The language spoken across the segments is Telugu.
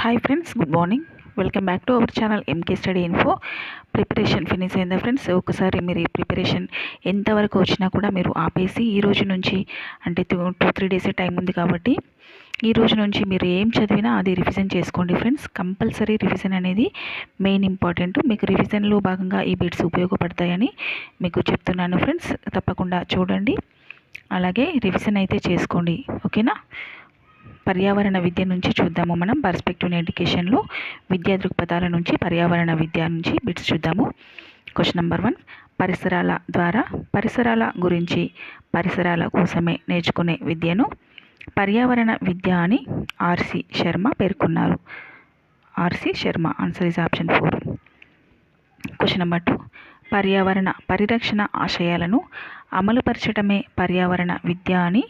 Hi friends good morning welcome back to our channel MK study info preparation finish అయిందా ఫ్రెండ్స్ ఒకసారి మీరు ఈ ప్రిపరేషన్ ఎంతవరకు వచ్చినా కూడా మీరు ఆపేసి ఈ రోజు నుంచి అంటే టూ టూ త్రీ డేసే టైం ఉంది కాబట్టి ఈ రోజు నుంచి మీరు ఏం చదివినా అది రివిజన్ చేసుకోండి ఫ్రెండ్స్ కంపల్సరీ రివిజన్ అనేది మెయిన్ ఇంపార్టెంట్ మీకు రివిజన్లో భాగంగా ఈ బిట్స్ ఉపయోగపడతాయని మీకు చెప్తున్నాను ఫ్రెండ్స్ తప్పకుండా చూడండి. అలాగే రివిజన్ అయితే చేసుకోండి. ఓకేనా పర్యావరణ విద్య నుంచి చూద్దాము. మనం పర్స్పెక్టివ్ ఎడ్యుకేషన్లో విద్యా దృక్పథాల నుంచి పర్యావరణ విద్య నుంచి బిట్స్ చూద్దాము. క్వశ్చన్ నెంబర్ వన్ పరిసరాల ద్వారా పరిసరాల గురించి పరిసరాల కోసమే నేర్చుకునే విద్యను పర్యావరణ విద్య అని ఆర్సి శర్మ పేర్కొన్నారు. R C Sharma answer is option four question number two పర్యావరణ పరిరక్షణ ఆశయాలను అమలుపరచడమే పర్యావరణ విద్య అని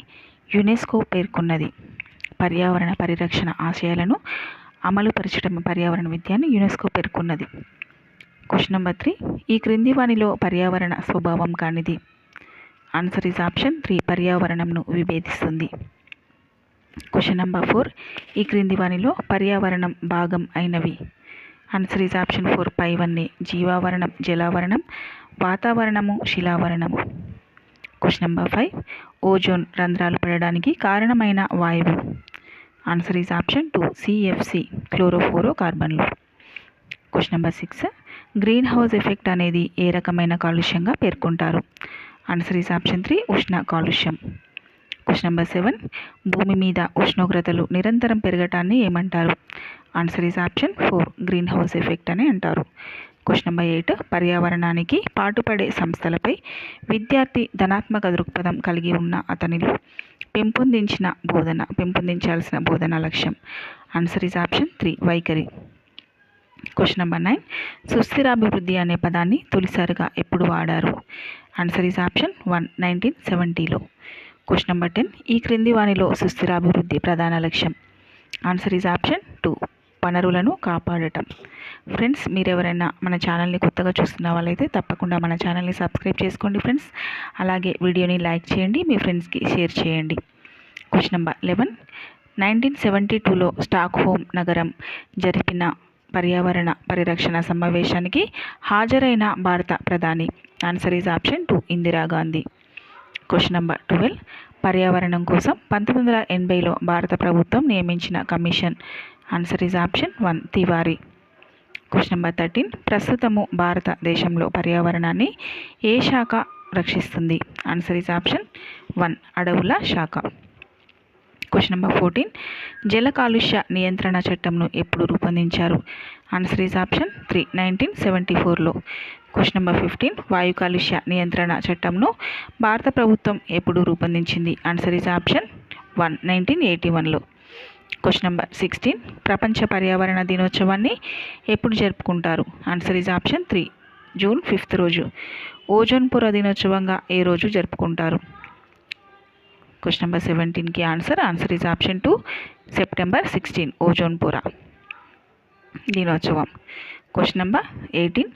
యునెస్కో పేర్కొన్నది. పర్యావరణ పరిరక్షణ ఆశయాలను అమలుపరచడం పర్యావరణ విద్యను యునెస్కో పేర్కొన్నది. క్వశ్చన్ నెంబర్ త్రీ ఈ క్రింది వాణిలో పర్యావరణ స్వభావం కానిది. ఆన్సర్ ఈజ్ ఆప్షన్ త్రీ పర్యావరణంను విభేదిస్తుంది. క్వశ్చన్ నెంబర్ ఫోర్ ఈ క్రింది వాణిలో పర్యావరణం భాగం అయినవి. ఆన్సర్ ఈజ్ ఆప్షన్ ఫోర్ పైవన్నీ జీవావరణం జలావరణం వాతావరణము శిలావరణము. క్వశ్చన్ నెంబర్ ఫైవ్ ఓజోన్ రంధ్రాలు పడడానికి కారణమైన వాయువు. Answer is option two CFC chlorofluoro కార్బన్లు question number six greenhouse effect అనేది ఏ రకమైన కాలుష్యంగా పేర్కొంటారు? ఆన్సర్ ఈజ్ ఆప్షన్ త్రీ ఉష్ణ కాలుష్యం. క్వశ్చన్ నెంబర్ సెవెన్ భూమి మీద ఉష్ణోగ్రతలు నిరంతరం పెరగటాన్ని ఏమంటారు? Answer is option four greenhouse effect అని అంటారు. Question number eight. పర్యావరణానికి పాటుపడే సంస్థలపై విద్యార్థి ధనాత్మక దృక్పథం కలిగి ఉన్న అతనిలో పెంపొందించిన బోధన పెంపొందించాల్సిన బోధన లక్ష్యం. ఆన్సర్ ఈజ్ ఆప్షన్ త్రీ వైఖరి. క్వశ్చన్ నెంబర్ నైన్ సుస్థిరాభివృద్ధి అనే పదాన్ని తొలిసారిగా ఎప్పుడు వాడారు? Answer is option one nineteen సెవెంటీలో question number ten ఈ క్రింది వాణిలో సుస్థిరాభివృద్ధి ప్రధాన లక్ష్యం. ఆన్సర్ ఈజ్ ఆప్షన్ టూ వనరులను కాపాడటం. ఫ్రెండ్స్ మీరు ఎవరైనా మన ఛానల్ని కొత్తగా చూస్తున్న వాళ్ళైతే తప్పకుండా మన ఛానల్ని సబ్స్క్రైబ్ చేసుకోండి ఫ్రెండ్స్. అలాగే వీడియోని లైక్ చేయండి మీ ఫ్రెండ్స్కి షేర్ చేయండి. Question number eleven. Nineteen seventy టూలో స్టాక్ హోమ్ నగరం జరిపిన పర్యావరణ పరిరక్షణ సమావేశానికి హాజరైన భారత ప్రధాని. Answer is option two Indira Gandhi question number twelve. పర్యావరణం కోసం పంతొమ్మిది వందల ఎనభైలో భారత ప్రభుత్వం నియమించిన commission answer is option one Tiwari question number thirteen ప్రస్తుతము భారతదేశంలో పర్యావరణాన్ని ఏ శాఖ రక్షిస్తుంది? ఆన్సర్ ఈజ్ ఆప్షన్ వన్ అడవుల శాఖ. క్వశ్చన్ నెంబర్ ఫోర్టీన్ జల కాలుష్య నియంత్రణ చట్టంను ఎప్పుడు రూపొందించారు? Answer is option three nineteen seventy ఫోర్లో క్వశ్చన్ నెంబర్ ఫిఫ్టీన్ వాయు కాలుష్య నియంత్రణ చట్టంను భారత ప్రభుత్వం ఎప్పుడు రూపొందించింది? Answer is option one nineteen eighty వన్లో క్వశ్చన్ నెంబర్ సిక్స్టీన్. ప్రపంచ పర్యావరణ దినోత్సవాన్ని ఎప్పుడు జరుపుకుంటారు? Answer is option three. June fifth రోజు. ఓజోన్ పొర దినోత్సవంగా ఏ రోజు జరుపుకుంటారు? Question number సెవెంటీన్కి answer answer is option two. September sixteen ozone పొర దినోత్సవం. Question number eighteen.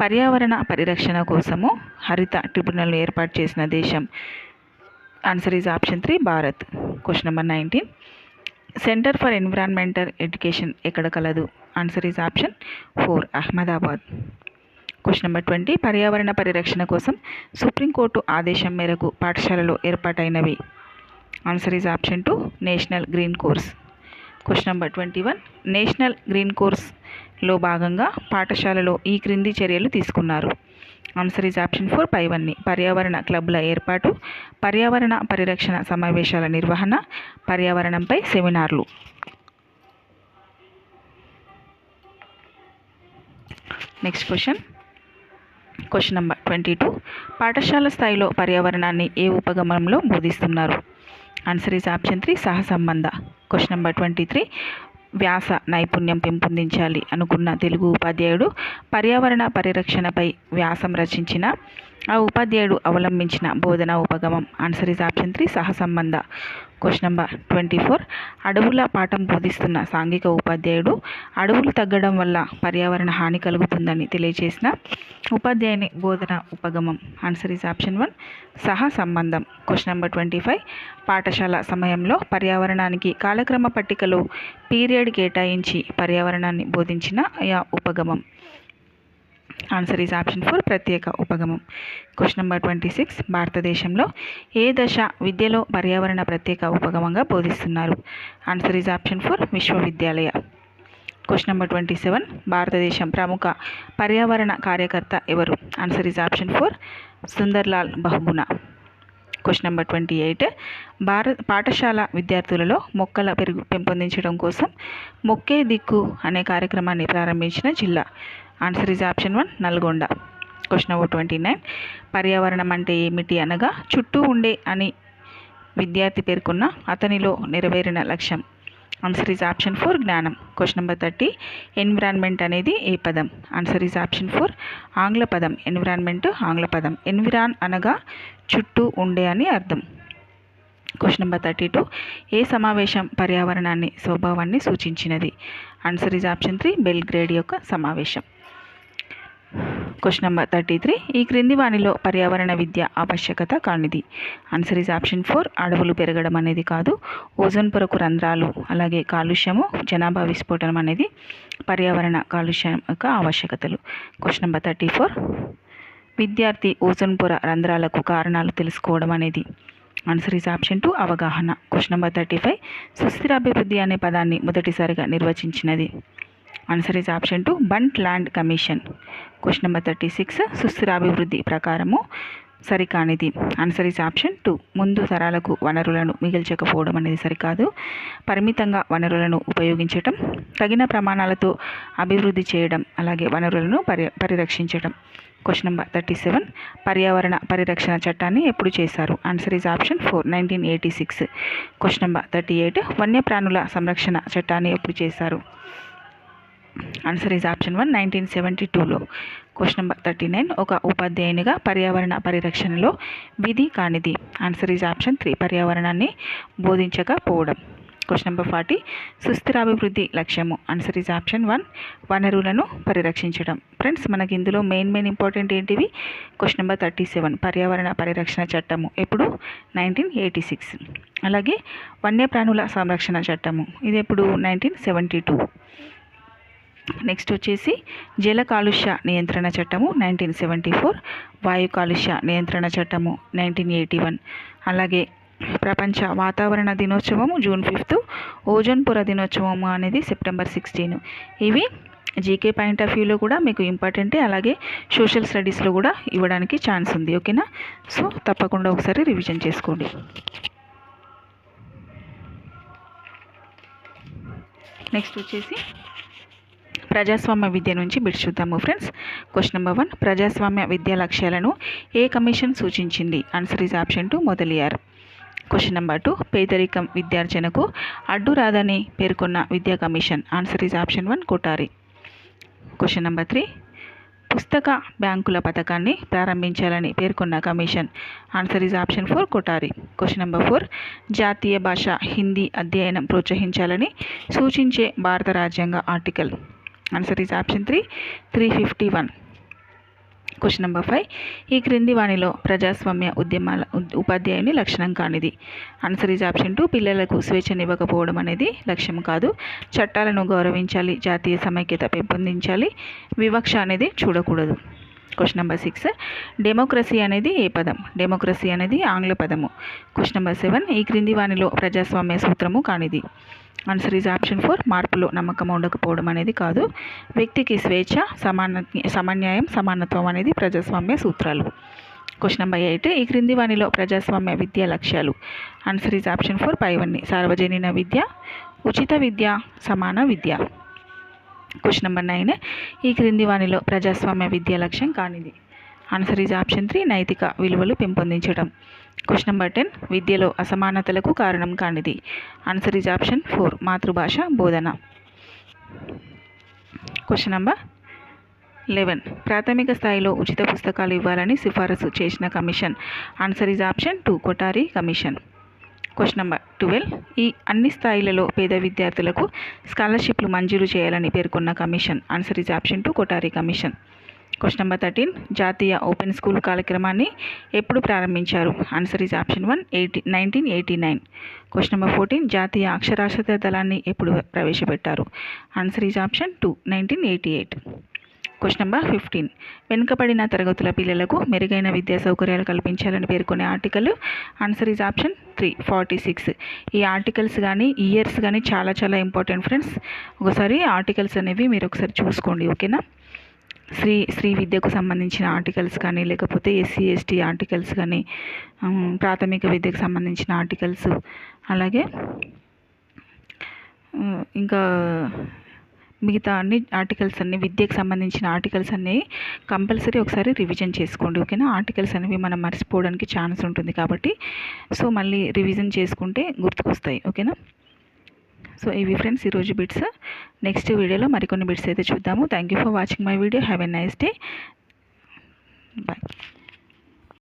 పర్యావరణ పరిరక్షణ కోసము హరిత ట్రిబ్యునల్ ఏర్పాటు చేసిన దేశం. Answer is option three Bharat. Question number nineteen. Centre for environmental education ఎక్కడ కలదు? Answer is option four Ahmedabad question number twenty పర్యావరణ పరిరక్షణ కోసం సుప్రీంకోర్టు ఆదేశం మేరకు పాఠశాలలో ఏర్పాటైనవి. Answer is option two national green corps question number twenty one national green corps లో భాగంగా పాఠశాలలో ఈ క్రింది చర్యలు తీసుకున్నారు. ఆన్సర్ ఈజ్ ఆప్షన్ ఫోర్ పైవన్నీ పర్యావరణ క్లబ్ల ఏర్పాటు పర్యావరణ పరిరక్షణ సమావేశాల నిర్వహణ పర్యావరణంపై సెమినార్లు. Next question question number twenty two పాఠశాల స్థాయిలో పర్యావరణాన్ని ఏ ఉపగమనంలో బోధిస్తున్నారు? ఆన్సర్ ఈజ్ ఆప్షన్ త్రీ సహసంబంధ. క్వశ్చన్ నెంబర్ ట్వంటీ త్రీ వ్యాస నైపుణ్యం పెంపొందించాలి అనుకున్న తెలుగు ఉపాధ్యాయుడు పర్యావరణ పరిరక్షణపై వ్యాసం రచించిన ఆ ఉపాధ్యాయుడు అవలంబించిన బోధన ఉపగమం ఆన్సర్ ఇస్ ఆప్షన్ త్రీ సహసంబంధ. క్వశ్చన్ నెంబర్ ట్వంటీ ఫోర్ అడవుల పాఠం బోధిస్తున్న సాంఘిక ఉపాధ్యాయుడు అడవులు తగ్గడం వల్ల పర్యావరణ హాని కలుగుతుందని తెలియజేసిన ఉపాధ్యాయుని బోధన ఉపగమం ఆన్సర్ ఇస్ ఆప్షన్ వన్ సహ సంబంధం క్వశ్చన్ నెంబర్ ట్వంటీ ఫైవ్ పాఠశాల సమయంలో పర్యావరణానికి కాలక్రమ పట్టికలో పీరియడ్ కేటాయించి పర్యావరణాన్ని బోధించిన ఆయా ఉపగమం. ఆన్సర్ ఈజ్ ఆప్షన్ ఫోర్ ప్రత్యేక ఉపగమం. క్వశ్చన్ నెంబర్ ట్వంటీ సిక్స్ భారతదేశంలో ఏ దశ విద్యలో పర్యావరణ ప్రత్యేక ఉపగమంగా బోధిస్తున్నారు? ఆన్సర్ ఈజ్ ఆప్షన్ ఫోర్ విశ్వవిద్యాలయ. క్వశ్చన్ నెంబర్ ట్వంటీ సెవెన్ భారతదేశం ప్రముఖ పర్యావరణ కార్యకర్త ఎవరు? Answer is option four Sunderlal Bahuguna question number twenty eight భారత పాఠశాల విద్యార్థులలో మొక్కల పెరుగు పెంపొందించడం కోసం మొక్కే దిక్కు అనే కార్యక్రమాన్ని ప్రారంభించిన జిల్లా. Answer is option one Nalgonda. Question number twenty nine పర్యావరణం అంటే ఏమిటి అనగా చుట్టూ ఉండే అని విద్యార్థి పేర్కొన్న అతనిలో నెరవేరిన లక్ష్యం. ఆన్సర్ ఈజ్ ఆప్షన్ ఫోర్ జ్ఞానం. క్వశ్చన్ నెంబర్ థర్టీ ఎన్విరాన్మెంట్ అనేది ఏ పదం? ఆన్సర్ ఈజ్ ఆప్షన్ ఫోర్ ఆంగ్ల పదం. ఎన్విరాన్మెంట్ ఆంగ్ల పదం. ఎన్విరాన్ అనగా చుట్టూ ఉండే అని అర్థం. క్వశ్చన్ నెంబర్ థర్టీ టూ ఏ సమావేశం పర్యావరణాన్ని స్వభావాన్ని సూచించినది? Answer is option three Belgrade యొక్క సమావేశం. క్వశ్చన్ నెంబర్ థర్టీ త్రీ ఈ క్రింది వానిలో పర్యావరణ విద్య ఆవశ్యకత కానిది. ఆన్సర్ ఈజ్ ఆప్షన్ ఫోర్ అడవులు పెరగడం అనేది కాదు. ఓజోన్ పొరకు రంధ్రాలు అలాగే కాలుష్యము జనాభా విస్ఫోటనం అనేది పర్యావరణ కాలుష్యం యొక్క ఆవశ్యకతలు. క్వశ్చన్ నెంబర్ థర్టీ ఫోర్ విద్యార్థి ఓజోన్ పొర రంధ్రాలకు కారణాలు తెలుసుకోవడం అనేది. ఆన్సర్ ఈజ్ ఆప్షన్ టూ అవగాహన. క్వశ్చన్ నెంబర్ థర్టీ ఫైవ్ సుస్థిరాభివృద్ధి అనే పదాన్ని మొదటిసారిగా నిర్వచించినది. Answer is option two Brundtland commission question number thirty six సుస్థిరాభివృద్ధి ప్రకారము సరికానిది. ఆన్సర్ ఈజ్ ఆప్షన్ టూ ముందు తరాలకు వనరులను మిగిల్చకపోవడం అనేది సరికాదు. పరిమితంగా వనరులను ఉపయోగించటం తగిన ప్రమాణాలతో అభివృద్ధి చేయడం అలాగే వనరులను పరి పరిరక్షించడం క్వశ్చన్ నెంబర్ థర్టీ సెవెన్ పర్యావరణ పరిరక్షణ చట్టాన్ని ఎప్పుడు చేశారు? Answer is option four nineteen eighty six question number thirty eight వన్యప్రాణుల సంరక్షణ చట్టాన్ని ఎప్పుడు చేశారు? Answer is option one nineteen seventy టూలో క్వశ్చన్ నెంబర్ థర్టీ నైన్ ఒక ఉపాధ్యాయునిగా పర్యావరణ పరిరక్షణలో విధి కానిది. ఆన్సర్ ఈజ్ ఆప్షన్ త్రీ పర్యావరణాన్ని బోధించకపోవడం. క్వశ్చన్ నెంబర్ ఫార్టీ సుస్థిరాభివృద్ధి లక్ష్యము. ఆన్సర్ ఈజ్ ఆప్షన్ వన్ వనరులను పరిరక్షించడం. ఫ్రెండ్స్ మనకి ఇందులో మెయిన్ మెయిన్ ఇంపార్టెంట్ ఏంటివి? క్వశ్చన్ నెంబర్ థర్టీ సెవెన్ పర్యావరణ పరిరక్షణ చట్టము. ఎప్పుడు? నైన్టీన్ ఎయిటీ సిక్స్ అలాగే వన్యప్రాణుల సంరక్షణ చట్టము. ఇది ఎప్పుడు? నైన్టీన్ సెవెంటీ టూ నెక్స్ట్ వచ్చేసి జల కాలుష్య నియంత్రణ చట్టము నైన్టీన్ సెవెంటీ ఫోర్ వాయు కాలుష్య నియంత్రణ చట్టము నైన్టీన్ ఎయిటీ వన్ అలాగే ప్రపంచ వాతావరణ దినోత్సవము జూన్ ఫిఫ్త్ ఓజోన్ పొర దినోత్సవము అనేది సెప్టెంబర్ సిక్స్టీన్ ఇవి జీకే పాయింట్ ఆఫ్ వ్యూలో కూడా మీకు ఇంపార్టెంటే అలాగే సోషల్ స్టడీస్లో కూడా ఇవ్వడానికి ఛాన్స్ ఉంది ఓకేనా? సో తప్పకుండా ఒకసారి రివిజన్ చేసుకోండి. నెక్స్ట్ వచ్చేసి ప్రజాస్వామ్య విద్య నుంచి బిడ్చుద్దాము ఫ్రెండ్స్ క్వశ్చన్ నెంబర్ వన్ ప్రజాస్వామ్య విద్యా లక్ష్యాలను ఏ కమిషన్ సూచించింది? Answer is option two Mudaliar. Question number two పేదరికం విద్యార్జనకు అడ్డు రాదని పేర్కొన్న విద్యా commission. Answer is option one Kothari. Question number three పుస్తక బ్యాంకుల పథకాన్ని ప్రారంభించాలని పేర్కొన్న commission. Answer is option four Kothari. Question number four జాతీయ భాష హిందీ అధ్యయనం ప్రోత్సహించాలని సూచించే భారత రాజ్యాంగ article answer is option three three fifty one question number five ఈ క్రింది వాణిలో ప్రజాస్వామ్య ఉద్యమాల ఉపాధ్యాయుని లక్షణం కానిది. ఆన్సర్ ఈజ్ ఆప్షన్ టూ పిల్లలకు స్వేచ్ఛనివ్వకపోవడం అనేది లక్ష్యం కాదు. చట్టాలను గౌరవించాలి జాతీయ సమైక్యత పెంపొందించాలి వివక్ష అనేది చూడకూడదు. Question number six. డెమోక్రసీ అనేది ఏ పదం? డెమోక్రసీ అనేది ఆంగ్ల పదము. క్వశ్చన్ నెంబర్ సెవెన్ ఈ క్రింది వాణిలో ప్రజాస్వామ్య సూత్రము కానిది. ఆన్సర్ ఈజ్ ఆప్షన్ ఫోర్ మార్పులో నమ్మకం ఉండకపోవడం అనేది కాదు. వ్యక్తికి స్వేచ్ఛ సమాన సమన్యాయం సమానత్వం అనేది ప్రజాస్వామ్య సూత్రాలు. క్వశ్చన్ నెంబర్ ఎయిట్ ఈ క్రింది వాణిలో ప్రజాస్వామ్య విద్యా లక్ష్యాలు. ఆన్సర్ ఈజ్ ఆప్షన్ ఫోర్ పైవన్నీ సార్వజనీన విద్య ఉచిత విద్య సమాన విద్య. క్వశ్చన్ నెంబర్ నైన్ ఈ క్రింది వాణిలో ప్రజాస్వామ్య విద్యా లక్ష్యం కానిది. ఆన్సర్ ఈజ్ ఆప్షన్ త్రీ నైతిక విలువలు పెంపొందించడం. క్వశ్చన్ నెంబర్ టెన్ విద్యలో అసమానతలకు కారణం కానిది. ఆన్సర్ ఈజ్ ఆప్షన్ ఫోర్ మాతృభాష బోధన. క్వశ్చన్ నెంబర్ లెవెన్ ప్రాథమిక స్థాయిలో ఉచిత పుస్తకాలు ఇవ్వాలని సిఫారసు చేసిన commission. Answer is option two Kothari commission. Question number twelve. ఈ అన్ని స్థాయిలలో పేద విద్యార్థులకు స్కాలర్షిప్లు మంజూరు చేయాలని పేర్కొన్న commission. Answer is option two Kothari commission question number thirteen జాతీయ ఓపెన్ స్కూల్ కార్యక్రమాన్ని ఎప్పుడు ప్రారంభించారు? Answer is option one eighty nineteen eighty nine question number fourteen జాతీయ అక్షరాస్యత దళాన్ని ఎప్పుడు ప్రవేశపెట్టారు? Answer is option two nineteen eighty eight question number fifteen. వెనుకబడిన తరగతుల పిల్లలకు మెరుగైన విద్యా సౌకర్యాలు కల్పించాలని పేర్కొనే article answer is option three forty six. ఈ ఆర్టికల్స్ కానీ ఇయర్స్ కానీ చాలా చాలా ఇంపార్టెంట్ ఫ్రెండ్స్. ఒకసారి ఆర్టికల్స్ అనేవి మీరు ఒకసారి చూసుకోండి ఓకేనా? శ్రీ శ్రీ విద్యకు సంబంధించిన ఆర్టికల్స్ కానీ లేకపోతే ఎస్సీ ఎస్టీ ఆర్టికల్స్ కానీ ప్రాథమిక విద్యకు సంబంధించిన ఆర్టికల్స్. అలాగే ఇంకా మిగతా అన్ని ఆర్టికల్స్ అన్ని విద్యకు సంబంధించిన ఆర్టికల్స్ అన్నీ కంపల్సరీ ఒకసారి రివిజన్ చేసుకోండి ఓకేనా? ఆర్టికల్స్ అనేవి మనం మర్చిపోవడానికి ఛాన్స్ ఉంటుంది కాబట్టి సో మళ్ళీ రివిజన్ చేసుకుంటే గుర్తుకొస్తాయి ఓకేనా? సో ఇవి ఫ్రెండ్స్ ఈరోజు బిట్స్. నెక్స్ట్ వీడియోలో మరికొన్ని బిట్స్ అయితే చూద్దాము. Thank you for watching my video have a nice day bye